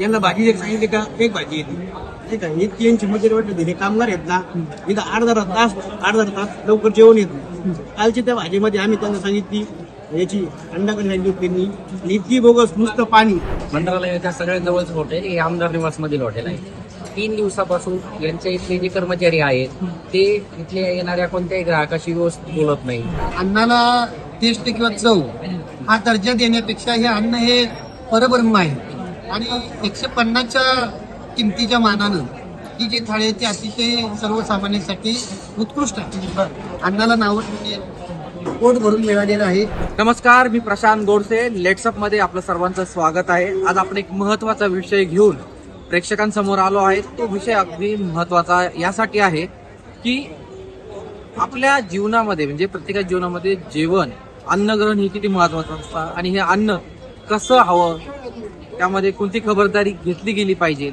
यांना भाजी एक सांगितली का? एक भाजी येते. नाही का? हे तीनशे मजुरी वाटले हे कामगार आहेत ना इथं अर्धा तास अर्धा तास लवकर जेवण येत. नाही कालची त्या भाजीमध्ये आम्ही त्यांना सांगितली याची अंडाकडे सांगितली त्यांनी इतकी बोगस नुसतं पाणी. मंत्रालयाच्या सगळ्यात जवळचं हॉटेल हे आमदार निवास मधील हॉटेल आहे. तीन दिवसापासून यांच्या इथले जे कर्मचारी आहेत ते इथले येणाऱ्या कोणत्याही ग्राहकाशी व्यवस्थित बोलत नाही. अन्नाला टेस्ट किंवा चव हा दर्जा देण्यापेक्षा हे अन्न हे परब्रह्म आहे. आणि एकशे पन्नासच्या किमतीच्या मानानं ही जी थाळी आहे ती अतिशय सर्वसामान्यांसाठी उत्कृष्ट आहे. अन्नाला नावं पोट भरून मिळालेलं आहे. नमस्कार मी प्रशांत गोडसे. लेट्सअपमध्ये आपलं सर्वांचं स्वागत आहे. आज आपण एक महत्त्वाचा विषय घेऊन प्रेक्षकांसमोर आलो आहे. तो विषय अगदी महत्त्वाचा यासाठी आहे की आपल्या जीवनामध्ये म्हणजे प्रत्येकाच्या जीवनामध्ये जेवण अन्नग्रहण हे किती महत्वाचं असतं आणि हे अन्न कसं हवं? त्यामध्ये कोणती खबरदारी घेतली गेली पाहिजे?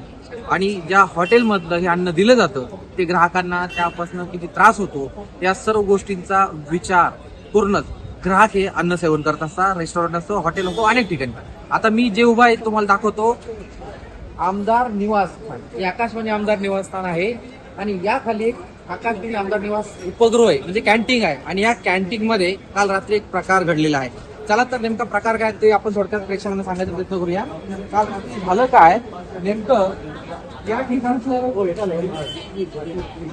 आणि ज्या हॉटेलमधलं हे अन्न दिलं जातं ते ग्राहकांना त्यापासून किती त्रास होतो या सर्व गोष्टींचा विचार पूर्णच ग्राहक हे अन्न सेवन करत असतात रेस्टॉरंट असतो हॉटेल असतो अनेक ठिकाणी. आता मी जे उभा आहे तुम्हाला दाखवतो आमदार निवासस्थान हे आकाशवाणी आमदार निवासस्थान आहे. आणि या खाली एक आकाशवाणी आमदार निवास उपगृह आहे म्हणजे कॅन्टीन आहे. आणि या कॅन्टीन मध्ये काल रात्री एक प्रकार घडलेला आहे. चला तर नेमका प्रकार काय ते आपण थोडक्यात प्रेक्षकांना सांगायचा प्रयत्न करूया. काल झालं काय? नेमकं या ठिकाणचं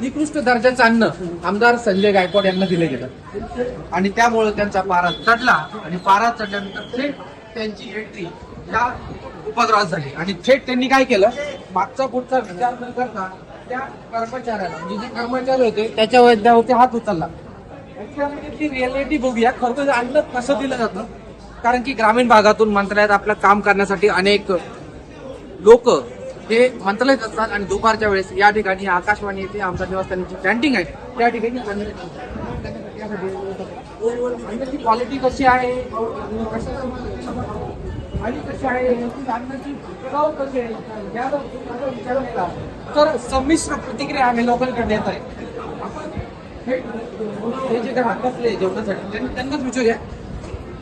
निकृष्ट दर्जाचं अन्न आमदार संजय गायकवाड यांना दिले गेलं. आणि त्यामुळे त्यांचा पारा चढला आणि पारा चढल्यानंतर थेट त्यांची एंट्री या उपद्रवात झाली. आणि थेट त्यांनी काय केलं? मागचा पुढचा विचार न करता त्या कर्मचाऱ्याला म्हणजे जे कर्मचारी होते त्याच्या वैद्यावरती हात उचलला. याच्यामध्ये रियालिटी बघूया. खरं अन्न कसं दिलं जातं? कारण की ग्रामीण भागातून मंत्रालयात आपलं काम करण्यासाठी अनेक लोक हे मंत्रालयात असतात आणि दुपारच्या वेळेस या ठिकाणी आकाशवाणी येथे आमचा निवासस्थानाची कॅन्टीन आहे. त्या ठिकाणी अन्नाची क्वालिटी कशी आहे? आणि कशी आहे? अन्नाची चव कशी आहे? तर संमिश्र प्रतिक्रिया आम्ही लोकांकडे देत आहे. हे जे ग्राहक असले जेवणासाठी त्यांना- त्यांनाच विचारूया.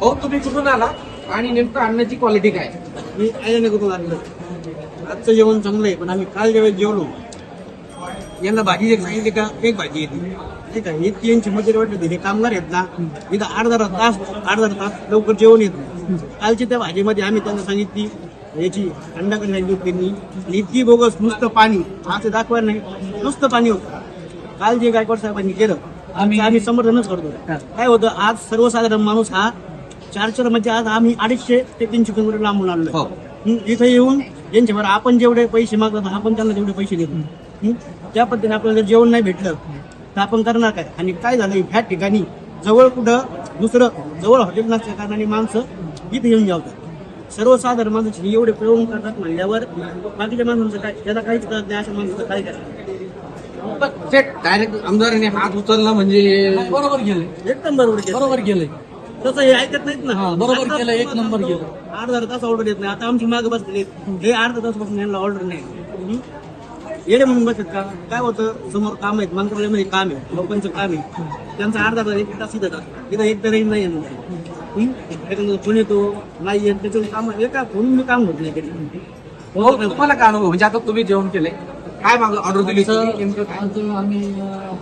हो तुम्ही कुठून आला आणि नेमकं अन्नाची क्वालिटी काय? मी आयने आणलं? आजचं जेवण चांगलं आहे पण आम्ही काल ज्यावेळेस जेवलो यांना भाजी एक सांगितली का? एक भाजी येते. नाही का? हे तीन चमचे वाटले हे कामगार आहेत ना इथं अर्धा तास अर्धा तास लवकर जेवण येत. नाही कालची त्या भाजीमध्ये आम्ही त्यांना सांगितली याची अंडाकडे सांगितली होती त्यांनी? आणि इतकी बोगस नुसतं पाणी. असं दाखवायला नाही. नुसतं पाणी होतं. काल जे गायकवाड साहेबांनी केलं आम्ही आम्ही समर्थनच करतो. काय होतं आज सर्वसाधारण माणूस हा चार चार म्हणजे आज आम्ही अडीचशे ते तीनशे किलोमीटर लांबून आलो हो. इथं येऊन यांच्यावर आपण जेवढे पैसे मागतो आपण त्यांना तेवढे पैसे देतो. हं? त्या पद्धतीने आपल्याला जर जेवण नाही भेटलं तर आपण करणार काय? आणि काय झालं ह्या ठिकाणी जवळ कुठं दुसरं जवळ हॉटेल नसल्या कारणाने माणसं इथे येऊन जेवतात सर्वसाधारण माणसाची एवढे प्रयोग करतात म्हणल्यावर बाकीच्या माणसांचं काय? त्याला काहीच कळत नाही अशा माणसाचं काय करायचं थेट डायरेक्ट आमदाराने हात उचलला म्हणजे बरोबर गेले एकदम बरोबर केलं. बरोबर गेले तसं हे ऐकत नाहीत ना. हा, बरोबर आता केलं, एक नंबर केलं. अर्धा तास ऑर्डर येत नाही. आता आमची मागे बसलेले हे अर्धा तासपासून यांना ऑर्डर नाही? येडे म्हणून बसत का? काय होतं? समोर काम आहेत. मंत्रालयामध्ये काम आहे. लोकांचं काम आहे. त्यांचा अर्धा तास एक तास इथं जातो. इथं एक तरी नाही येणार. हं? एखादं फोन येतो? नाही येत. त्याचं काम एका फोन मी काम होत नाही कधी. हो तुम्हाला काय अनुभव? म्हणजे आता तुम्ही जेवण केले काय माग ऑर्डर दिली तुम्ही? नेमकं काय? आज आम्ही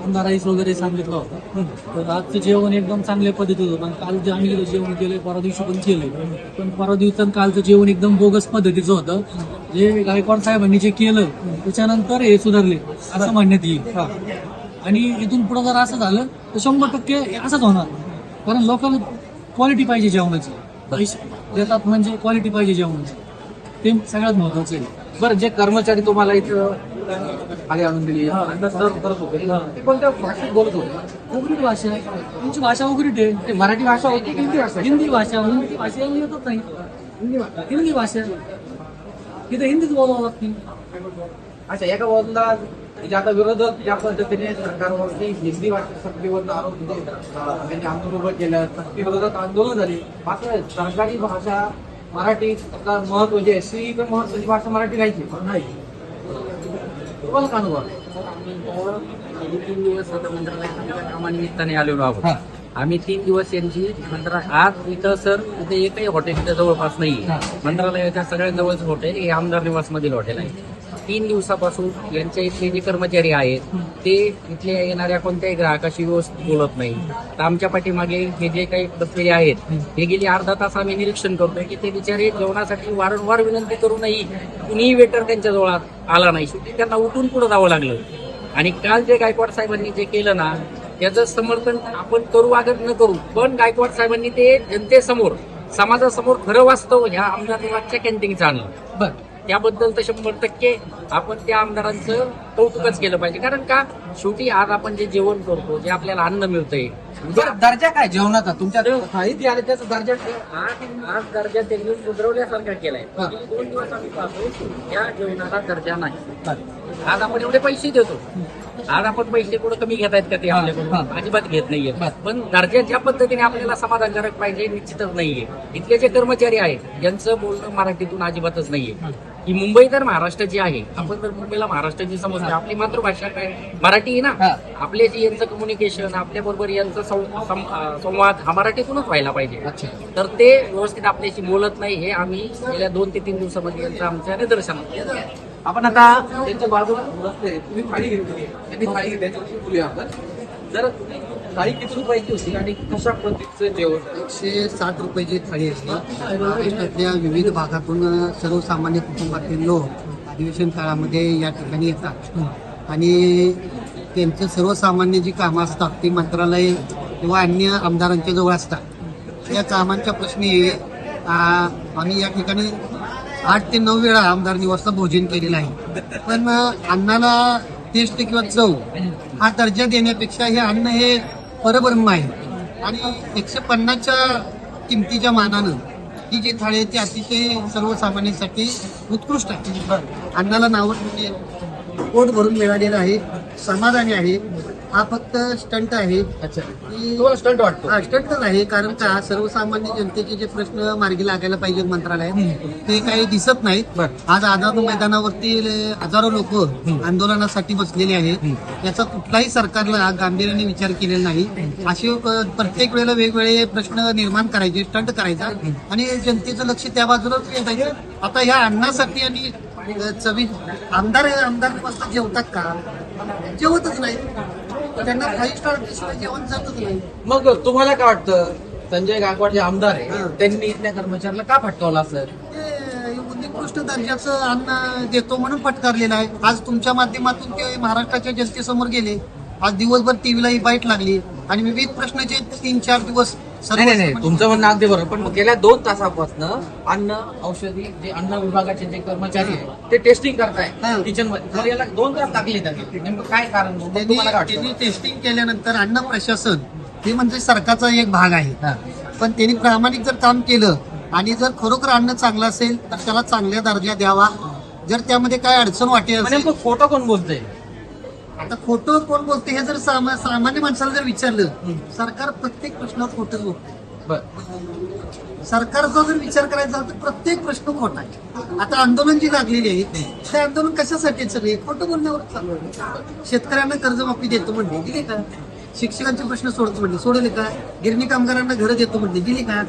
अंडा राईस वगैरे सांगितलं होतं. तर आजचं जेवण एकदम चांगल्या पद्धतीत होतं. पण काल जे आम्ही जेवण केलं परवा दिवशी पण केलं पण परवा दिवसात कालचं जेवण एकदम बोगस पद्धतीचं होतं. जे गायकवाड साहेबांनी जे केलं त्याच्यानंतर हे सुधारले असं म्हणण्यात येईल. आणि इथून पुढे जर असं झालं तर शंभर टक्के असंच होणार. कारण लोकांना क्वालिटी पाहिजे जेवणाची. पैसे देतात म्हणजे क्वालिटी पाहिजे जेवणाची. ते सगळ्यात महत्वाचं आहे. बरं जे कर्मचारी तुम्हाला इथं खाली आणून दिली अन्न सर्व करत होते ते कोणत्या भाषेत बोलत होते उघडीत भाषा आहे तुमची भाषा उघडीट आहे ते मराठी भाषा होती की हिंदी भाषा हिंदी भाषा हिंदी भाषा येतच नाही हिंदी भाषा तिथे हिंदीच बोलावं लागते अच्छा एका बाजूला आता विरोधक ज्या पद्धतीने सरकारवरती हिंदी भाषा सक्तीवर आरोप त्यांनी आंदोलन उभं केलं सक्ती विरोधात आंदोलन झाली मात्र सरकारी भाषा मराठी महत्त्व जे एससी तर महत्वाची भाषा मराठी नाही तीन दिवस आता मंत्रालयाच्या कामानिमित्ताने आलेलो आहोत. आम्ही तीन दिवस यांची मंत्रा आज इथं सर इथे एकही हॉटेल इथं जवळपास नाही मंत्रालयाच्या सगळ्यात जवळचं हॉटेल हे आमदार निवास मधील हॉटेल आहे. तीन दिवसापासून यांच्या इथले जे कर्मचारी आहेत ते इथल्या येणाऱ्या कोणत्याही ग्राहकाशी व्यवस्थित बोलत नाही. तर आमच्या पाठीमागे हे जे काही बसलेले आहेत हे गेली अर्धा तास आम्ही निरीक्षण करतोय की ते बिचारे जेवणासाठी वारंवार विनंती करूनही कुणीही वेटर त्यांच्या जवळात आला नाही. शेवटी त्यांना उठून पुढे जावं लागलं. आणि काल जे गायकवाड साहेबांनी जे केलं ना त्याचं समर्थन आपण करू अगर न करू पण गायकवाड साहेबांनी ते जनतेसमोर समाजासमोर खरं वास्तव ह्या आमदार कॅन्टीनचं आणलं. बरं. त्याबद्दल तर शंभर टक्के आपण त्या आमदारांचं कौतुकच केलं पाहिजे. कारण का? शेवटी आज आपण जे जेवण करतो जे आपल्याला अन्न मिळतंय. दर्जा काय? जेवणाचा? तुमच्या थाळीत जे आले त्याचा दर्जा? आज आज दर्जा त्यांनी सुधरवल्यासारखा केलाय. दोन दिवस आम्ही पाहतो त्या जेवणाला दर्जा नाही. आज आपण एवढे पैसे देतो. आज आपण पैसे कुठं कमी घेत आहेत का ते आपल्याकडून? अजिबात घेत नाहीये. पण दर्जा ज्या पद्धतीने आपल्याला समाधानकारक पाहिजे निश्चितच नाहीये. इथले जे कर्मचारी आहेत यांचं बोलणं मराठीतून अजिबातच नाहीये. ही मुंबई तर महाराष्ट्राची आहे. आपण जर मुंबईला महाराष्ट्राची समजतो आपली मातृभाषा काय? मराठी आहे हा. ना आपल्याशी यांचं कम्युनिकेशन आपल्या बरोबर यांचं संवाद हा मराठीतूनच व्हायला पाहिजे. अच्छा. तर ते व्यवस्थित आपल्याशी बोलत नाही हे आम्ही गेल्या दोन ते तीन दिवसामध्ये यांचं आमच्या निदर्शनात आपण आता त्यांच्या बाजूला तुम्ही थाळी घेतली त्यांनी थाळी घेतली आपण. जर थाळी किती रुपयाची होती आणि कशा पद्धतीचं जेवण एकशे साठ रुपयाची थाळी असते महाराष्ट्रातल्या विविध भागातून सर्वसामान्य कुटुंबातील लोक अधिवेशन काळामध्ये या ठिकाणी येतात. आणि त्यांचं सर्वसामान्य जी कामं असतात ती मंत्रालय किंवा अन्य आमदारांच्या जवळ असतात. या कामांच्या प्रश्नी आम्ही या ठिकाणी आठ ते नऊ वेळा आमदार निवासला भोजन केलेलं आहे. पण अन्नाला टेस्ट किंवा चव हा दर्जा देण्यापेक्षा हे अन्न हे परब्रह्म आहे आणि एकशे पन्नासच्या किमतीच्या मानानं ही जी थाळी आहे ती अतिशय सर्वसामान्यांसाठी उत्कृष्ट आहे. अन्नाला नावं म्हणजे पोट भरून मिळालेलं आहे समाधानी आहे. हा फक्त स्टंट आहे. अच्छा. की- तुम्हाला स्टंट वाटतो. हा स्टंटच आहे कारण का सर्वसामान्य जनतेचे जे प्रश्न मार्गी लागायला पाहिजेत मंत्रालयात ते काही दिसत नाहीत. बर. आज आझाद मैदानावरती हजारो लोक आंदोलनासाठी बसलेले आहेत. याचा कुठलाही सरकारला गांभीर्याने विचार केलेला नाही. असे प्रत्येक वेळेला वेगवेगळे प्रश्न निर्माण करायचे स्टंट करायचा. आणि जनतेचं लक्ष त्या बाजूलाच पाहिजे. आता ह्या अन्नासाठी आणि अ, चवी आमदार आमदार जेवतात का? जेवतच नाही त्यांना फाईव्ह स्टार जेवण जातच नाही. मग तुम्हाला काय वाटतं? संजय गायकवाड जे आमदार आहे. त्यांनी इथल्या कर्मचाऱ्याला का फटकावलं असं उत्कृष्ट दर्जाचं अन्न देतो म्हणून फटकारलेलं आहे. आज तुमच्या माध्यमातून ते महाराष्ट्राच्या जनतेसमोर गेले. आज दिवसभर टीव्हीला ही बाईट लागली. आणि विविध प्रश्नाचे तीन चार दिवस नाही नाही नाही. तुमचं म्हणणं अगदी बरोबर. पण गेल्या दोन तासापासून अन्न औषधी जे अन्न विभागाचे जे कर्मचारी आहेत ते टेस्टिंग. करताय किचनमध्ये याला दोन तास टाकले त्यांनी नेमकं काय कारण त्यांनी टेस्टिंग केल्यानंतर अन्न प्रशासन हे म्हणजे सरकारचा एक भाग आहे. पण त्यांनी प्रामाणिक जर काम केलं आणि जर खरोखर अन्न चांगलं असेल तर त्याला चांगल्या दर्जा द्यावा. जर त्यामध्ये काय अडचण वाटेल खोटं कोण बोलतंय? आता खोटं कोण बोलते हे जर सामा- सामान्य माणसाला जर विचारलं सरकार प्रत्येक प्रश्नावर खोटं बोलतं बर. सरकारचा जर विचार करायचा तर प्रत्येक प्रश्न खोटा आहे. आता आंदोलन जी लागलेली आहे ते आंदोलन कशासाठी सगळे? खोटं बोलण्यावर चालू आहे. शेतकऱ्यांना कर्जमाफी देतो म्हणले दिली का? शिक्षकांचे प्रश्न सोडतो म्हणले सोडले का? गिरणी कामगारांना घरं देतो म्हणले दिली का?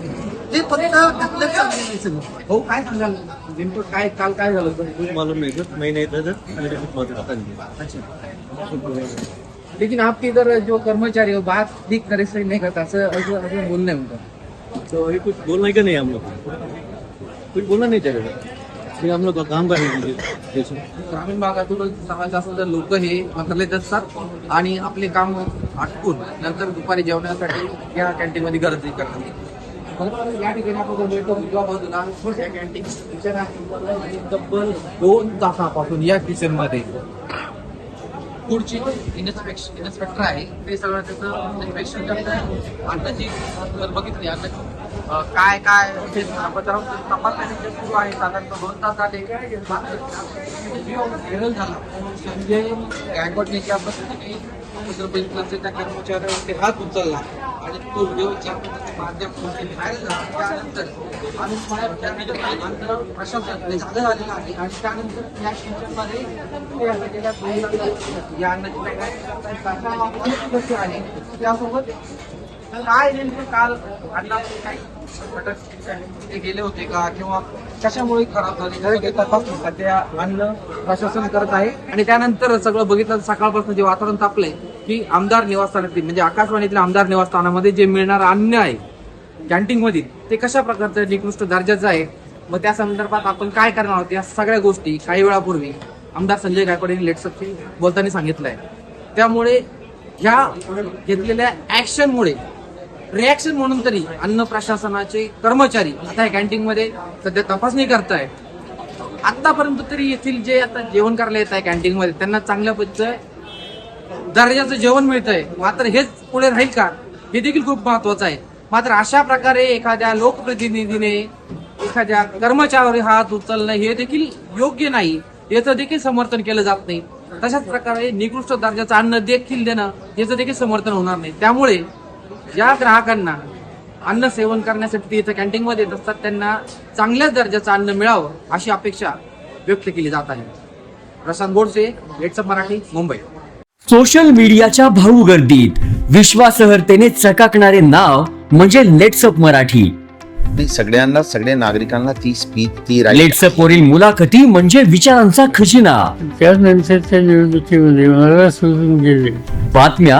हे फक्त हो काय सांगाल? नेमकं काय काल काय झालं होतं? मालूम नहीं सर मैं नहीं था सर मेरे कुछ मत पता नहीं अच्छा. लेकिन आपके इधर जो कर्मचारी हो बात ठीक तरह से नहीं करता असं बोलणं आहे उनका. तो ये कुछ बोलना ही का नहीं हम लोग? कुछ बोलना नहीं चाहिए फिर हम लोग का काम दीजिए जैसे ग्रामीण भागातून समाजासुद्धा लोक हे मंत्रालयात असतात आणि आपले काम आटपून नंतर दुपारी जेवण्यासाठी या कॅन्टीन मध्ये गर्दी करतात. बरोबर, या ठिकाणी आपण उजव्या बाजूला या कॅन्टीन किचन आहे तब्बल दोन तासापासून या किचनमध्ये पुढची इन्स्पेक्शन इन्स्पेक्टर आहे ते सगळं त्याचं इन्स्पेक्शन करतात अन्नाची जर बघितली आता काय काय ते आपण तपासणी सुरू आहे साधारणतः दोन तास झाले व्हायरल झाला संजय गायकवाडने ज्या पद्धतीने उत्तर प्रदेशचे त्या कर्मचाऱ्यावरती हात उचलला आणि तो व्हिडिओच्या पद्धतीने माध्यमातून झाला त्यानंतर आणि प्रशासन झालं झालेलं आहे आणि त्यानंतर या शिक्षणमध्ये या अन्नाची आहे. त्यासोबत काय नेमकं काल अण्णा काय घटक ते गेले होते का? किंवा कशामुळे खराब झाले? काय तपास सध्या अन्न प्रशासन करत आहे? आणि त्यानंतर सगळं बघितलं सकाळपासून जे वातावरण तापलंय की आमदार निवासस्थानातील म्हणजे आकाशवाणीतील आमदार निवासस्थानामध्ये जे मिळणार अन्न आहे कॅन्टीन मधील ते कशा प्रकारचं निकृष्ट दर्जाचं आहे? मग त्या संदर्भात आपण काय करणार आहोत? या सगळ्या गोष्टी काही वेळापूर्वी आमदार संजय गायकवाड यांनी लेट्सअपशी बोलताना सांगितलंय. त्यामुळे ह्या घेतलेल्या ऍक्शनमुळे रिॲक्शन म्हणून तरी अन्न प्रशासनाचे कर्मचारी आता या कॅन्टीन मध्ये सध्या तपासणी करताय आतापर्यंत तरी येथील जे आता जेवण करायला येत आहे कॅन्टीन मध्ये त्यांना चांगल्या पद्धतीचं दर्जाचं जेवण मिळतंय. मात्र हेच पुढे राहील का? हे देखील खूप महत्वाचं आहे. मात्र अशा प्रकारे एखाद्या लोकप्रतिनिधीने एखाद्या कर्मचाऱ्यावर हात उचलणं हे देखील योग्य नाही. याचं देखील समर्थन केलं जात नाही. तशाच प्रकारे निकृष्ट दर्जाचं अन्न देखील देणं याचं देखील समर्थन होणार नाही. त्यामुळे ज्या ग्राहकांना अन्न सेवन करण्यासाठी ते इथं कॅन्टीनमध्ये येत असतात त्यांना चांगल्याच दर्जाचं अन्न मिळावं अशी अपेक्षा व्यक्त केली जात आहे. प्रशांत बोडसे लेट्सअप मराठी मुंबई. सोशल मीडियाच्या भाऊ गर्दीत विश्वासार्हतेने चकाकणारे नाव म्हणजे लेट्सअप मराठी. नाही सगळ्यांना सगळ्या नागरिकांना ती स्पीच ती right लेट्सअप वरील मुलाखती म्हणजे विचारांचा खजिना. त्यानंतरच्या निवडणुकीमध्ये मला सोडून गेले. बातम्या